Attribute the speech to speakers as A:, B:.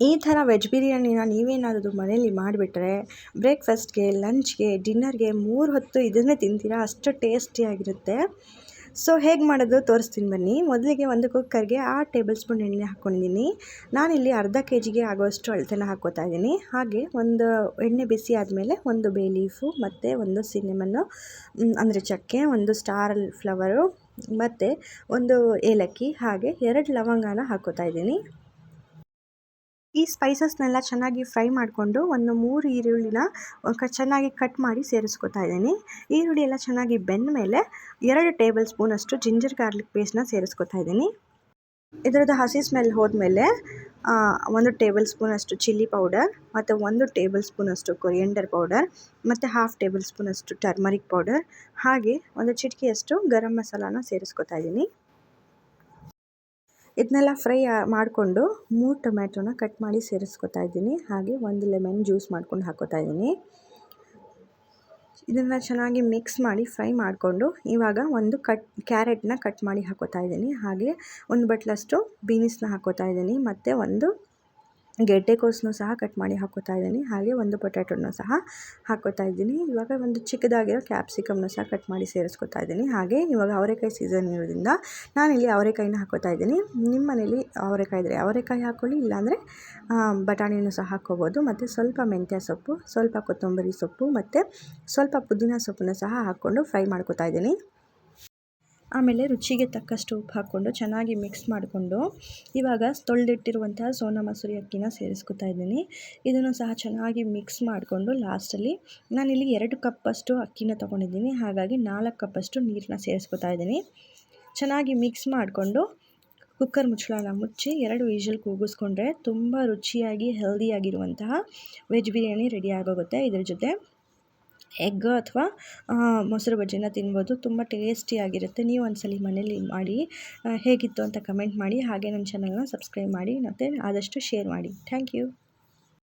A: ಈ ಥರ ವೆಜ್ ಬಿರಿಯಾನಿನ ನೀವೇನಾದರೂ ಮನೇಲಿ ಮಾಡಿಬಿಟ್ರೆ ಬ್ರೇಕ್ಫಾಸ್ಟ್ಗೆ, ಲಂಚ್ಗೆ, ಡಿನ್ನರ್ಗೆ ಮೂರು ಹೊತ್ತು ಇದನ್ನೇ ತಿಂತೀರಾ? ಅಷ್ಟು ಟೇಸ್ಟಿಯಾಗಿರುತ್ತೆ. ಸೊ, ಹೇಗೆ ಮಾಡೋದು? ತೋರಿಸ್ತೀನಿ ಬನ್ನಿ. ಮೊದಲಿಗೆ ಒಂದು ಕುಕ್ಕರ್ಗೆ ಆರು ಟೇಬಲ್ ಸ್ಪೂನ್ ಎಣ್ಣೆ ಹಾಕ್ಕೊಂಡಿದ್ದೀನಿ ನಾನಿಲ್ಲಿ ಅರ್ಧ ಕೆ ಜಿಗೆ ಆಗೋಷ್ಟು ಅಳತೆನ ಹಾಕ್ಕೋತಾ ಇದ್ದೀನಿ. ಹಾಗೆ ಒಂದು ಎಣ್ಣೆ ಬಿಸಿ ಆದಮೇಲೆ ಒಂದು ಬೇ ಲೀಫು ಮತ್ತು ಒಂದು ಸಿನಿಮನ್ನು ಅಂದರೆ ಚಕ್ಕೆ, ಒಂದು ಸ್ಟಾರ್ ಫ್ಲವರು ಮತ್ತು ಒಂದು ಏಲಕ್ಕಿ, ಹಾಗೆ ಎರಡು ಲವಂಗನ ಹಾಕ್ಕೋತಾ ಇದ್ದೀನಿ. ಈ ಸ್ಪೈಸಸ್ನೆಲ್ಲ ಚೆನ್ನಾಗಿ ಫ್ರೈ ಮಾಡಿಕೊಂಡು ಒಂದು ಮೂರು ಈರುಳ್ಳಿನ ಚೆನ್ನಾಗಿ ಕಟ್ ಮಾಡಿ ಸೇರಿಸ್ಕೊತಾ ಇದ್ದೀನಿ. ಈರುಳ್ಳಿ ಎಲ್ಲ ಚೆನ್ನಾಗಿ ಬೆಂದ ಮೇಲೆ ಎರಡು ಟೇಬಲ್ ಸ್ಪೂನಷ್ಟು ಜಿಂಜರ್ ಗಾರ್ಲಿಕ್ ಪೇಸ್ಟ್ನ ಸೇರಿಸ್ಕೊತಾ ಇದ್ದೀನಿ. ಇದರದ್ದು ಹಸಿ ಸ್ಮೆಲ್ ಹೋದ್ಮೇಲೆ ಒಂದು ಟೇಬಲ್ ಸ್ಪೂನಷ್ಟು ಚಿಲ್ಲಿ ಪೌಡರ್ ಮತ್ತು ಒಂದು ಟೇಬಲ್ ಸ್ಪೂನಷ್ಟು ಕೊರಿಯಂಡರ್ ಪೌಡರ್ ಮತ್ತು ಹಾಫ್ ಟೇಬಲ್ ಸ್ಪೂನಷ್ಟು ಟರ್ಮರಿಕ್ ಪೌಡರ್ ಹಾಗೆ ಒಂದು ಚಿಟಿಕೆಯಷ್ಟು ಗರಂ ಮಸಾಲಾನ ಸೇರಿಸ್ಕೊತಾ ಇದ್ದೀನಿ. ಇದನ್ನೆಲ್ಲ ಫ್ರೈ ಮಾಡಿಕೊಂಡು ಮೂರು ಟೊಮ್ಯಾಟೊನ ಕಟ್ ಮಾಡಿ ಸೇರಿಸ್ಕೊತಾ ಇದ್ದೀನಿ. ಹಾಗೆ ಒಂದು ಲೆಮನ್ ಜ್ಯೂಸ್ ಮಾಡ್ಕೊಂಡು ಹಾಕೋತಾ ಇದ್ದೀನಿ. ಇದನ್ನು ಚೆನ್ನಾಗಿ ಮಿಕ್ಸ್ ಮಾಡಿ ಫ್ರೈ ಮಾಡಿಕೊಂಡು ಇವಾಗ ಒಂದು ಕಟ್ ಕ್ಯಾರೆಟ್ನ ಕಟ್ ಮಾಡಿ ಹಾಕೋತಾ ಇದ್ದೀನಿ. ಹಾಗೆ ಒಂದು ಬಟ್ಲಷ್ಟು ಬೀನ್ಸ್ನ ಹಾಕೋತಾ ಇದ್ದೀನಿ. ಮತ್ತು ಒಂದು ಗೆಡ್ಡೆಕೋಸನ್ನು ಸಹ ಕಟ್ ಮಾಡಿ ಹಾಕೋತಾ ಇದ್ದೀನಿ. ಹಾಗೆ ಒಂದು ಪೊಟ್ಯಾಟೋನು ಸಹ ಹಾಕೋತಾ ಇದ್ದೀನಿ. ಇವಾಗ ಒಂದು ಚಿಕ್ಕದಾಗಿರೋ ಕ್ಯಾಪ್ಸಿಕಮ್ನ ಸಹ ಕಟ್ ಮಾಡಿ ಸೇರಿಸ್ಕೊತಾ ಇದ್ದೀನಿ. ಹಾಗೆ ಇವಾಗ ಅವರೆಕಾಯಿ ಸೀಸನ್ ಇರೋದ್ರಿಂದ ನಾನಿಲ್ಲಿ ಅವರೆಕಾಯಿನ ಹಾಕೋತಾ ಇದ್ದೀನಿ. ನಿಮ್ಮ ಮನೇಲಿ ಅವರೆಕಾಯಿ ಇದ್ದರೆ ಅವರೆಕಾಯಿ ಹಾಕ್ಕೊಳ್ಳಿ ಇಲ್ಲಾಂದರೆ ಬಟಾಣಿನೂ ಸಹ ಹಾಕ್ಕೋಬೋದು. ಮತ್ತು ಸ್ವಲ್ಪ ಮೆಂತ್ಯ ಸೊಪ್ಪು, ಸ್ವಲ್ಪ ಕೊತ್ತಂಬರಿ ಸೊಪ್ಪು, ಮತ್ತು ಸ್ವಲ್ಪ ಪುದೀನ ಸೊಪ್ಪನ್ನು ಸಹ ಹಾಕ್ಕೊಂಡು ಫ್ರೈ ಮಾಡ್ಕೋತಾ ಇದ್ದೀನಿ. ಆಮೇಲೆ ರುಚಿಗೆ ತಕ್ಕಷ್ಟು ಉಪ್ಪು ಹಾಕ್ಕೊಂಡು ಚೆನ್ನಾಗಿ ಮಿಕ್ಸ್ ಮಾಡಿಕೊಂಡು ಇವಾಗ ತೊಳೆದಿಟ್ಟಿರುವಂತಹ ಸೋನಾ ಮಸೂರಿ ಅಕ್ಕಿನ ಸೇರಿಸ್ಕೊತಾ ಇದ್ದೀನಿ. ಇದನ್ನು ಸಹ ಚೆನ್ನಾಗಿ ಮಿಕ್ಸ್ ಮಾಡಿಕೊಂಡು ಲಾಸ್ಟಲ್ಲಿ ನಾನಿಲ್ಲಿ ಎರಡು ಕಪ್ಪಷ್ಟು ಅಕ್ಕಿನ ತೊಗೊಂಡಿದ್ದೀನಿ. ಹಾಗಾಗಿ ನಾಲ್ಕು ಕಪ್ಪಷ್ಟು ನೀರನ್ನ ಸೇರಿಸ್ಕೊತಾ ಇದ್ದೀನಿ. ಚೆನ್ನಾಗಿ ಮಿಕ್ಸ್ ಮಾಡಿಕೊಂಡು ಕುಕ್ಕರ್ ಮುಚ್ಚಳನ ಮುಚ್ಚಿ ಎರಡು ವಿಷಲ್ ಕೂಗಿಸ್ಕೊಂಡ್ರೆ ತುಂಬ ರುಚಿಯಾಗಿ ಹೆಲ್ದಿಯಾಗಿರುವಂತಹ ವೆಜ್ ಬಿರಿಯಾನಿ ರೆಡಿ ಆಗೋಗುತ್ತೆ ಇದ್ರ ಜೊತೆ. ಎಗ್ ಅಥವಾ ಮೊಸರು ಬಜ್ಜಿನ ತಿನ್ಬೋದು. ತುಂಬ ಟೇಸ್ಟಿಯಾಗಿರುತ್ತೆ ನೀವು ಒಂದ್ಸಲ ಮನೇಲಿ ಮಾಡಿ ಹೇಗಿತ್ತು ಅಂತ ಕಮೆಂಟ್ ಮಾಡಿ, ಹಾಗೆ ನನ್ನ ಚಾನಲ್ನ ಸಬ್ಸ್ಕ್ರೈಬ್ ಮಾಡಿ, ಮತ್ತು ಆದಷ್ಟು ಶೇರ್ ಮಾಡಿ. Thank you.